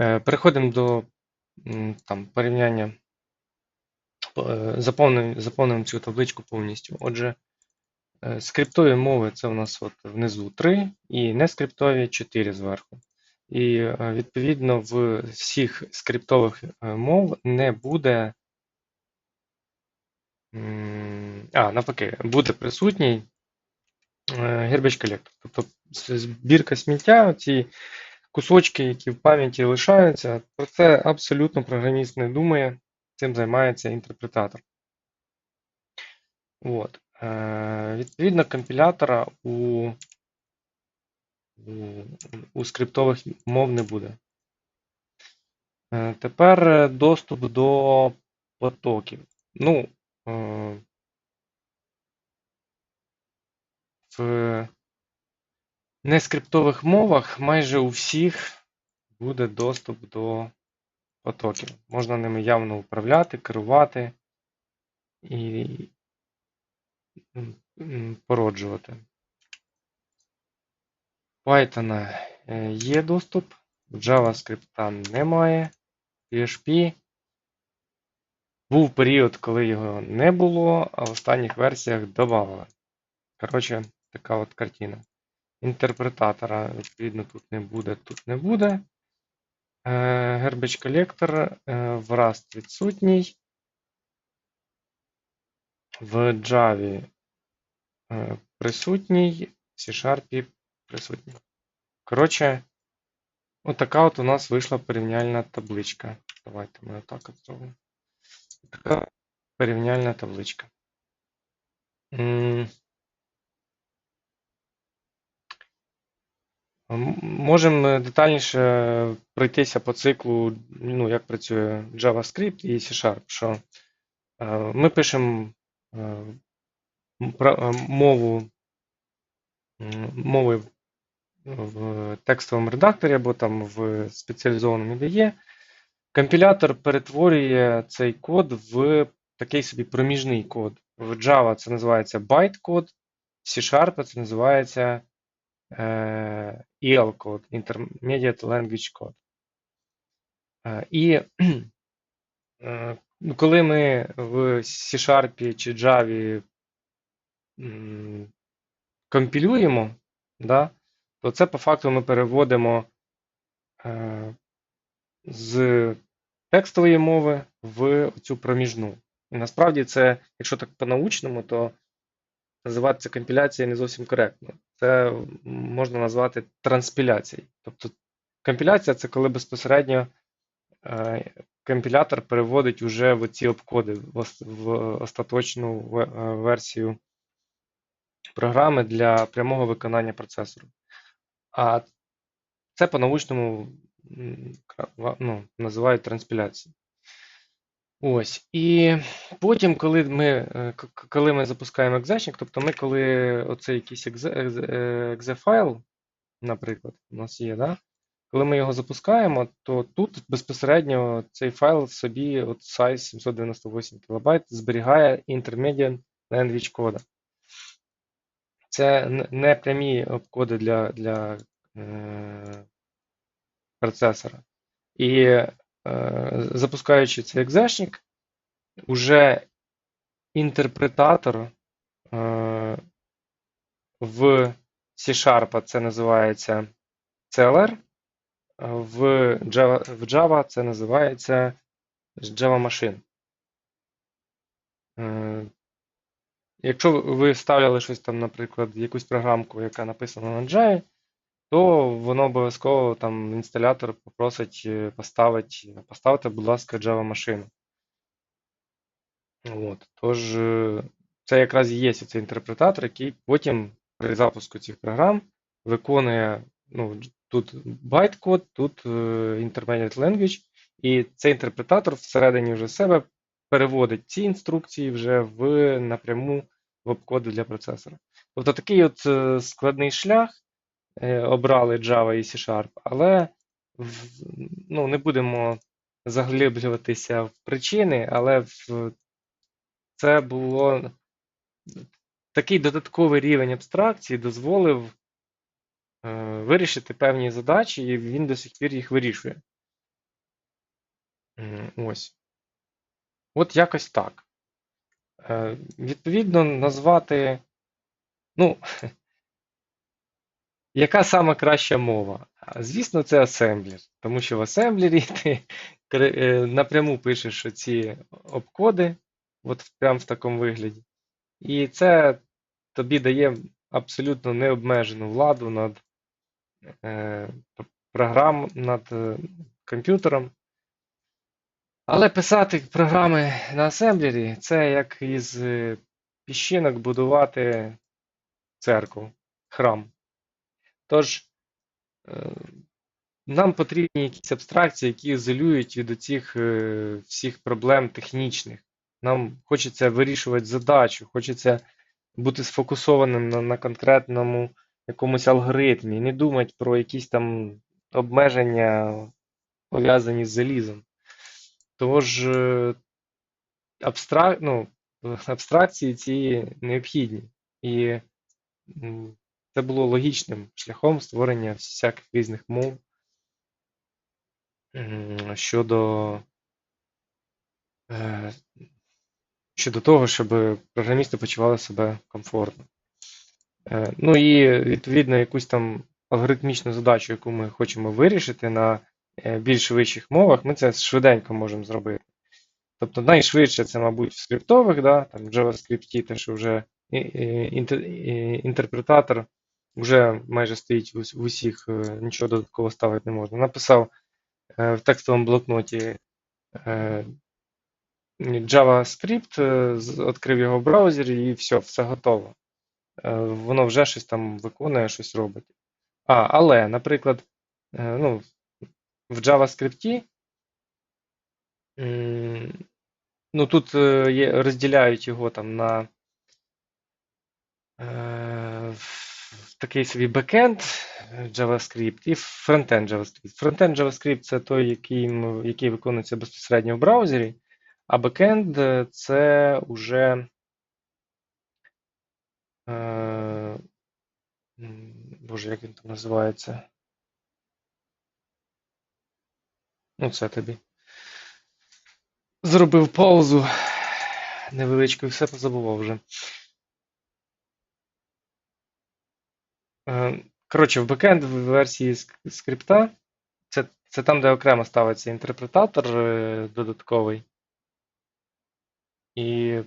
Е, Переходимо до там, порівняння, е, заповнюємо, заповнюємо цю табличку повністю. Отже, е, скриптові мови це у нас от внизу 3 і нескриптові 4 зверху. І відповідно в всіх скриптових мов не буде. А, навпаки, буде присутній garbage collector. Тобто збірка сміття, ці кусочки, які в пам'яті лишаються, про це абсолютно програміст не думає, цим займається інтерпретатор. От. Е, Відповідно, компілятора у, у, скриптових мов не буде. Е, Тепер доступ до потоків. Ну, е, в нескриптових мовах майже у всіх буде доступ до потоків. Можна ними явно управляти, керувати і породжувати. Python е, є доступ, JavaScript немає, PHP. Був період, коли його не було, а в останніх версіях додавали. Коротше, така от картина. Інтерпретатора, відповідно, тут не буде, тут не буде. Е, Garbage Collector е, в Rust відсутній. В Java е, присутній, в C-Sharp присутній. Коротше, отака от у нас вийшла порівняльна табличка. Давайте ми отак от зробимо. Така порівняльна табличка. М, м- Можемо детальніше пройтися по циклу, ну, як працює JavaScript і C-Sharp. Що е, ми пишемо е, е, мову мови в текстовому редакторі або там в спеціалізованому IDE. Компілятор перетворює цей код в такий собі проміжний код. В Java це називається bytecode, в C-Sharp це називається е, EL код, Intermediate Language Code. Е, і е, ну, коли ми в C-Sharp чи Java компілюємо, да, то це по факту ми переводимо е, з текстової мови в цю проміжну. І насправді це, якщо так по-научному, то називати це компіляція не зовсім коректно. Це можна назвати транспіляцією. Тобто компіляція це коли безпосередньо е, компілятор переводить уже в ці обкоди в, остаточну е, версію програми для прямого виконання процесору. А це по-научному ну, називають транспіляцією. Ось. І потім, коли ми, е, коли ми запускаємо екзешник, тобто ми, коли оцей якийсь екзе, екзе, е, екзе-файл, наприклад, у нас є, да? коли ми його запускаємо, то тут безпосередньо цей файл собі от size 798 кБ зберігає intermediate language кода. Це не прямі обкоди для, для е, процесора. І е, запускаючи цей екзешник, уже інтерпретатор е, в C-Sharp це називається CLR, в Java, в Java це називається Java Machine. Е, Якщо ви ставляли щось там, наприклад, якусь програмку, яка написана на Java, то воно обов'язково там інсталятор попросить е, поставити, поставити, будь ласка, Java машину. От. Тож, е, це якраз і є цей інтерпретатор, який потім при запуску цих програм виконує ну, тут байткод, тут е, intermediate language, і цей інтерпретатор всередині вже себе переводить ці інструкції вже в напряму в обкоди для процесора. Тобто такий от е, складний шлях е, обрали Java і C-Sharp, але ну, не будемо заглиблюватися в причини, але це було такий додатковий рівень абстракції дозволив е, вирішити певні задачі, і він до сих пір їх вирішує. Ось. От якось так. Е, Відповідно, назвати, ну, яка сама краща мова? Звісно, це асемблер, тому що в асемблері ти е, напряму пишеш ці обкоди, от прямо в такому вигляді. І це тобі дає абсолютно необмежену владу над е, програм, над е, комп'ютером. Але писати програми на асемблері це як із е, піщинок будувати церкву, храм. Тож е, нам потрібні якісь абстракції, які ізолюють від оцих е, всіх проблем технічних. Нам хочеться вирішувати задачу, хочеться бути сфокусованим на, на конкретному якомусь алгоритмі, не думати про якісь там обмеження, пов'язані з залізом. Тож е, абстрак... ну, абстракції ці необхідні. І це було логічним шляхом створення всяких різних мов щодо, е, щодо того, щоб програмісти почували себе комфортно. Е, Ну і відповідно якусь там алгоритмічну задачу, яку ми хочемо вирішити на е, більш вищих мовах, ми це швиденько можемо зробити. Тобто найшвидше це, мабуть, в скриптових, да, там в JavaScript, те, що вже інтерпретатор вже майже стоїть в усіх, е, нічого додатково ставити не можна. Написав е, в текстовому блокноті е, JavaScript, відкрив його в браузері і все, все готово. Воно вже щось там виконує, щось робить. А, але, наприклад, ну, в JavaScript Ну, тут є, розділяють його там на такий собі бекенд е, JavaScript і фронтенд JavaScript. Фронтенд JavaScript це той, який, який виконується безпосередньо в браузері, а бекенд е, це уже е, Боже, як він там називається? Ну, це тобі. Зробив паузу невеличку все позабував вже. Е, Коротше, в бекенд версії скрипта це, це там, де окремо ставиться інтерпретатор е, додатковий. І е,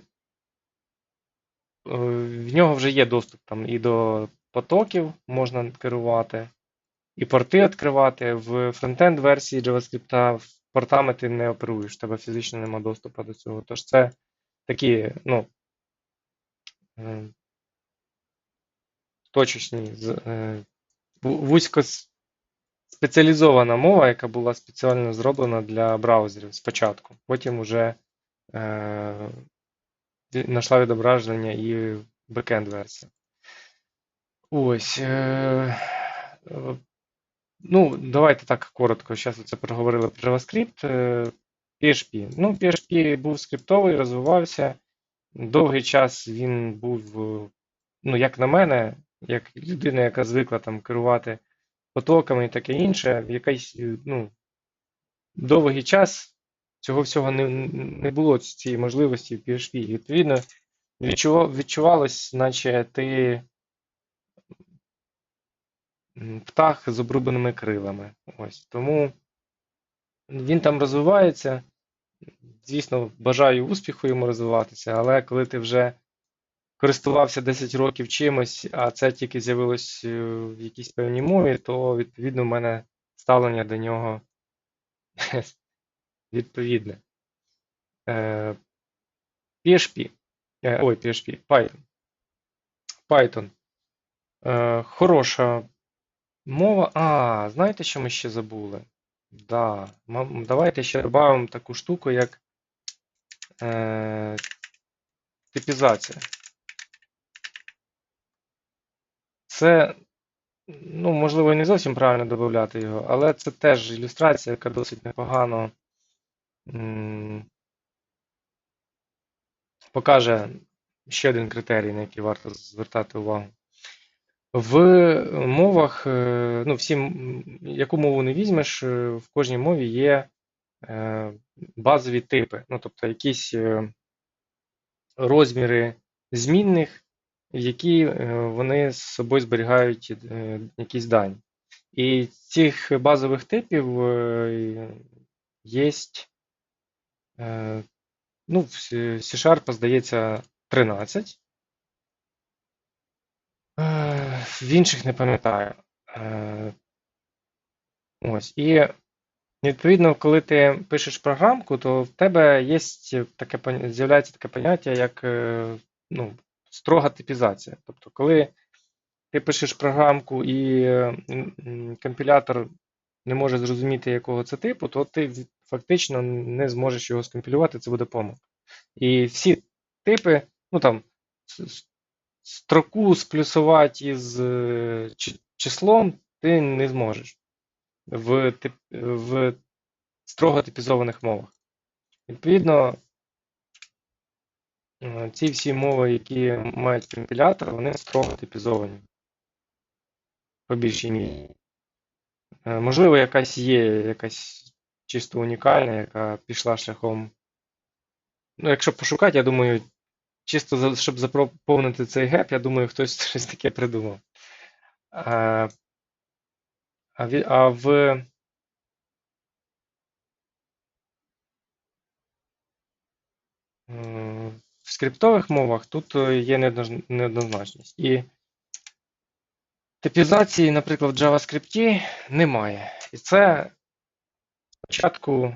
в нього вже є доступ там і до потоків можна керувати, і порти відкривати. В фронтенд версії JavaScript портами ти не оперуєш, тебе фізично нема доступу до цього. Тож це такі, ну, точечні, з- е, ву- вузько спеціалізована мова, яка була спеціально зроблена для браузерів спочатку. Потім вже е, знайшла відображення і бекенд версія. Ось. Е, ну, давайте так коротко. Зараз це проговорили про JavaScript. PHP. Ну, PHP був скриптовий, розвивався. Довгий час він був, ну, як на мене, як людина, яка звикла там керувати потоками і таке інше, в якийсь, е, ну, довгий час цього всього не, не було цієї можливості в PHP. Відповідно, відчувалось, наче ти птах з обрубаними крилами. Ось. Тому він там розвивається. Звісно, бажаю успіху йому розвиватися, але коли ти вже користувався 10 років чимось, а це тільки з'явилось е, в якійсь певній мові, то відповідно в мене ставлення до нього відповідне. Е, PHP. Е, Ой, PHP, Python. Python. Е, Хороша мова. А, знаєте, що ми ще забули? Да. Давайте ще додамо таку штуку, як е, типізація. Це, ну, можливо, не зовсім правильно додати його, але це теж ілюстрація, яка досить непогано м, покаже ще один критерій, на який варто звертати увагу. В мовах, е, ну, всі, яку мову не візьмеш, е, в кожній мові є е, базові типи, ну, тобто якісь розміри змінних, які е, вони з собою зберігають е, якісь дані. І цих базових типів е, є, ну, в C-Sharp, здається, 13. Е, В інших не пам'ятаю. Ось. І відповідно, коли ти пишеш програмку, то в тебе є таке з'являється таке поняття, як ну, строга типізація. Тобто, коли ти пишеш програмку і компілятор не може зрозуміти, якого це типу, то ти фактично не зможеш його скомпілювати, це буде помилка. І всі типи, ну там строку сплюсувати із е, числом ти не зможеш в, в строго типізованих мовах. Відповідно, ці всі мови, які мають компілятор, вони строго типізовані по більшій мірі. Е, Можливо, якась є якась чисто унікальна, яка пішла шляхом. Ну, якщо пошукати, я думаю, чисто щоб заповнити цей геп, я думаю, хтось щось таке придумав. А, а, а в в скриптових мовах тут е, є неоднозначність. І типізації, наприклад, в JavaScript немає. І це спочатку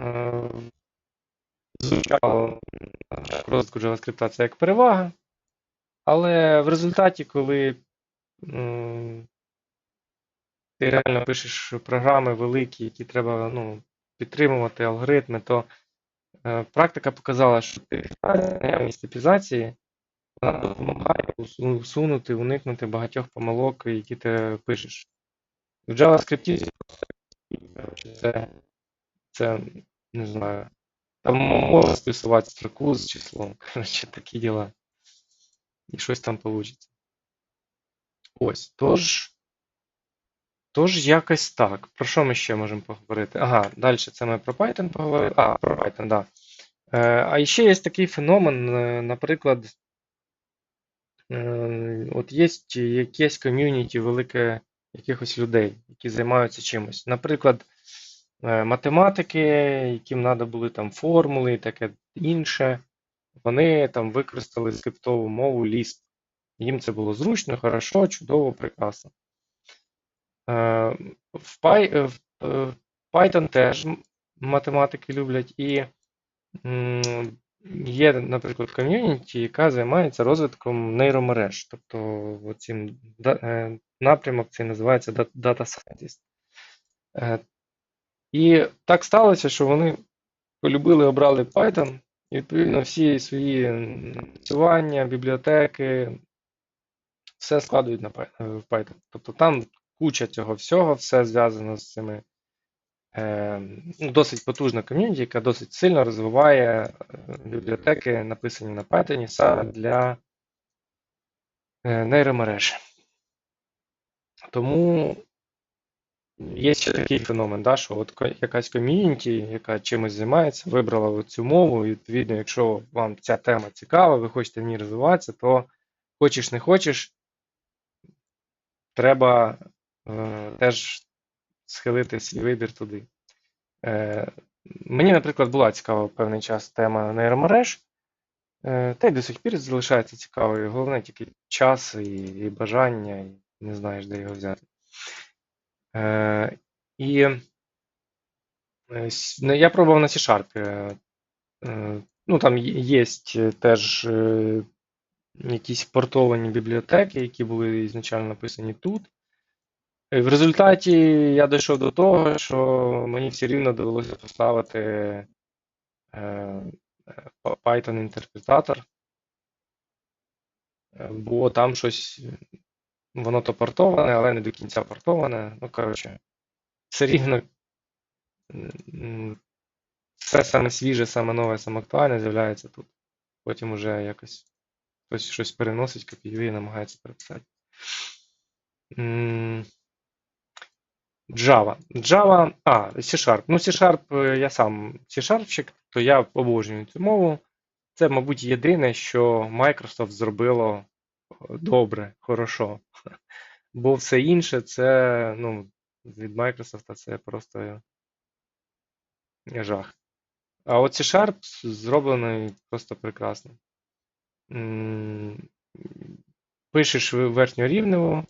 е, звучало розвитку JavaScript це як перевага, але в результаті, коли ти реально пишеш програми великі, які треба ну, підтримувати алгоритми, то е, практика показала, що наявність типізації вона допомагає усу- усунути, уникнути багатьох помилок, які ти пишеш. В JavaScript це, це не знаю, там можна списувати строку з числом, коротше, такі діла. І щось там вийде. Ось, тож. Тож якось так. Про що ми ще можемо поговорити? Ага, далі це ми про Python поговорили. А, про Python, так. Да. Е, а ще є такий феномен, е, наприклад, е, от є якесь ком'юніті велике якихось людей, які займаються чимось. Наприклад, математики, яким треба були там формули і таке інше, вони там використали скриптову мову Lisp. Їм це було зручно, хорошо, чудово, прекрасно. Е, В е, е, Python теж математики люблять, і є, наприклад, ком'юніті, яка займається розвитком нейромереж. Тобто цим напрямок цей називається Data Scientist. І так сталося, що вони полюбили, обрали Python, і відповідно всі свої напрацювання, бібліотеки, все складують на Python. Тобто там куча цього всього, все зв'язано з цими е, ну, досить потужна ком'юніті, яка досить сильно розвиває е, бібліотеки, написані на Python саме для е, нейромереж. Тому є ще такий феномен, да, що от якась ком'юніті, яка чимось займається, вибрала цю мову, і відповідно, якщо вам ця тема цікава, ви хочете в ній розвиватися, то хочеш не хочеш, треба теж схилити свій вибір туди. Е, мені, наприклад, була цікава певний час тема нейромереж, е, та й до сих пір залишається цікавою. Головне тільки час і, і бажання, і не знаєш, де його взяти. Е, і е, ну, я пробував на C-Sharp. е, е, Ну, там є теж е, якісь портовані бібліотеки, які були ізначально написані тут. І в результаті я дійшов до того, що мені все рівно довелося поставити е, е, Python-інтерпретатор, е, бо там щось, воно то портоване, але не до кінця портоване. Ну, коротше, все рівно все саме свіже, саме нове, саме актуальне з'являється тут. Потім уже якось хтось щось переносить, копіює, намагається переписати. Java. Java, а, C-Sharp. Ну, C-Sharp, е, я сам C-Sharpщик, то я обожнюю цю мову. Це, мабуть, єдине, що Microsoft зробило добре, хорошо. Бо все інше це, ну, від Microsoft це просто жах. А от C-Sharp зроблений просто прекрасно. Пишеш верхньорівнево.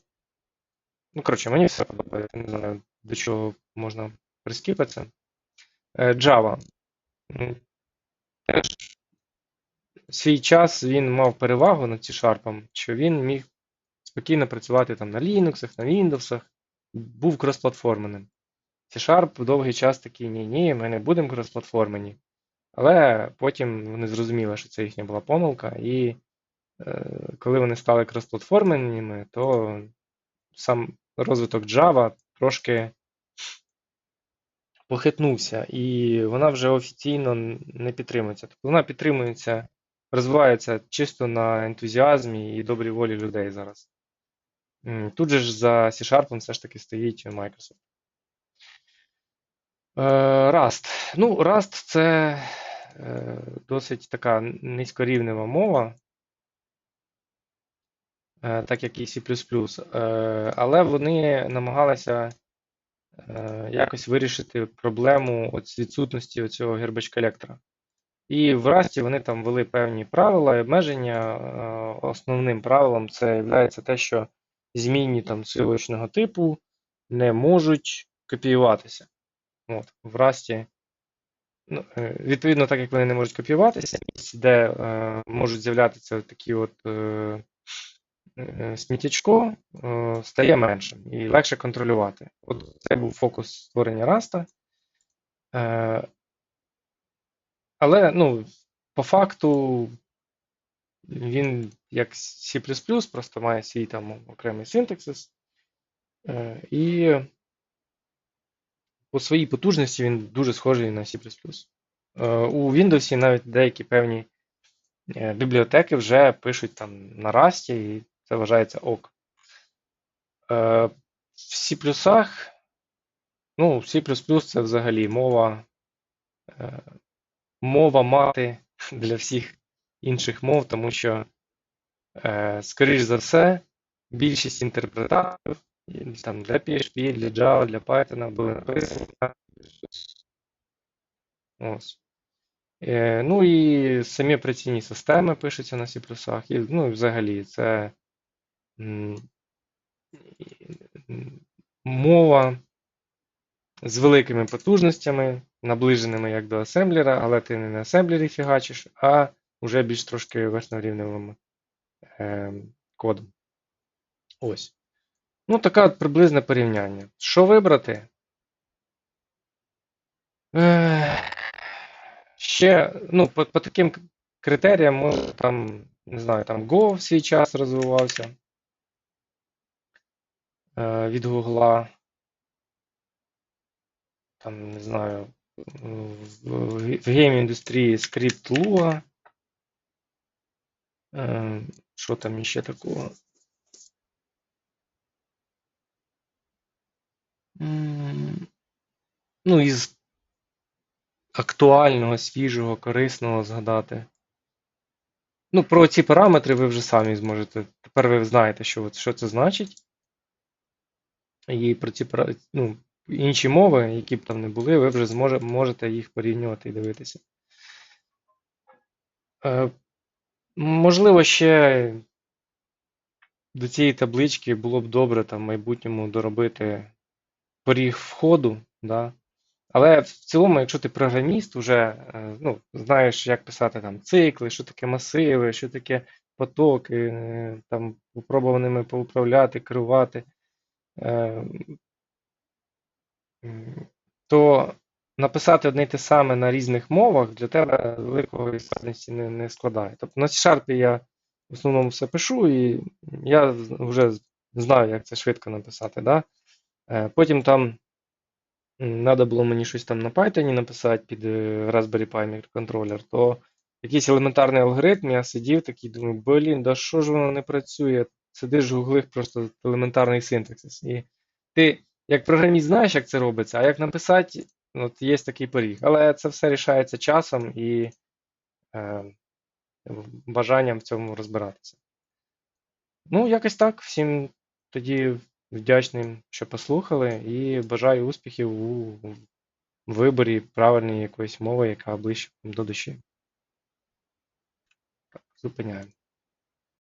Ну, коротше, мені все подобається. Не знаю, до чого можна прискіпатися. Е, Java. Теж свій час він мав перевагу над C-Sharp, що він міг спокійно працювати там на Linux, на Windows, був кросплатформеним. C-Sharp довгий час такий, ні-ні, ми не будемо кросплатформені. Але потім вони зрозуміли, що це їхня була помилка, і е, коли вони стали кросплатформеними, то сам розвиток Java трошки похитнувся, і вона вже офіційно не підтримується. Тобто вона підтримується, розвивається чисто на ентузіазмі і добрій волі людей зараз. Тут же ж за C-Sharp все ж таки стоїть Microsoft. Е, Rust. Ну, Rust це е, досить така низькорівнева мова, так як і C++. Е, Але вони намагалися е, якось вирішити проблему відсутності цього garbage колектора. І в Rust вони там ввели певні правила і обмеження. Е, Основним правилом це є те, що змінні там силочного типу не можуть копіюватися. От, в Rust, ну, е, відповідно, так як вони не можуть копіюватися, місць, де е, можуть з'являтися такі от е, е, сміттячко, е, стає меншим і легше контролювати. От це був фокус створення Rust. Е, але, ну, по факту, він як C++, просто має свій там окремий синтаксис. Е, і по своїй потужності він дуже схожий на C++. Е, У Windows навіть деякі певні е, бібліотеки вже пишуть там на Rust, і це вважається ок. Е, В C++, ну, C++ це взагалі мова, е, мова мати для всіх інших мов, тому що, е, скоріш за все, більшість інтерпретаторів там для PHP, для Java, для Python були написані Ось. Е, ну і самі операційні системи пишуться на C++. І, ну, і взагалі, це мова з великими потужностями, наближеними як до асемблера, але ти не на асемблері фігачиш, а вже більш трошки верхньорівневим е, кодом. Ось. Ну, таке от приблизне порівняння. Що вибрати? Ще, ну, по, по таким критеріям, може, там, не знаю, там Go в свій час розвивався від Гугла. Там, не знаю, в, гейм-індустрії скрипт Lua. Е, що там іще такого? Ну, із актуального, свіжого, корисного згадати. Ну, про ці параметри ви вже самі зможете. Тепер ви знаєте, що, що це значить. І про ці ну, інші мови, які б там не були, ви вже зможе, можете їх порівнювати і дивитися. Е, можливо, ще до цієї таблички було б добре там в майбутньому доробити поріг входу. Да? Але в цілому, якщо ти програміст, вже е, ну, знаєш, як писати там цикли, що таке масиви, що таке потоки, е, там попробував ними поуправляти, керувати, то написати одне й те саме на різних мовах для тебе великої складності не, не складає. Тобто на C-Sharp я в основному все пишу, і я вже знаю, як це швидко написати. Да? Е, Потім там. Надо було мені щось там на Python написати під е, Raspberry Pi мікроконтролер, то якийсь елементарний алгоритм, я сидів такий, думаю, блін, да що ж воно не працює? Сидиш, гуглиш просто елементарний синтаксис. І ти як програміст знаєш, як це робиться, а як написати, от є такий поріг. Але це все рішається часом і е, бажанням в цьому розбиратися. Ну, якось так. Всім тоді вдячним, що послухали, і бажаю успіхів у виборі правильної якоїсь мови, яка ближче до душі. Зупиняємо.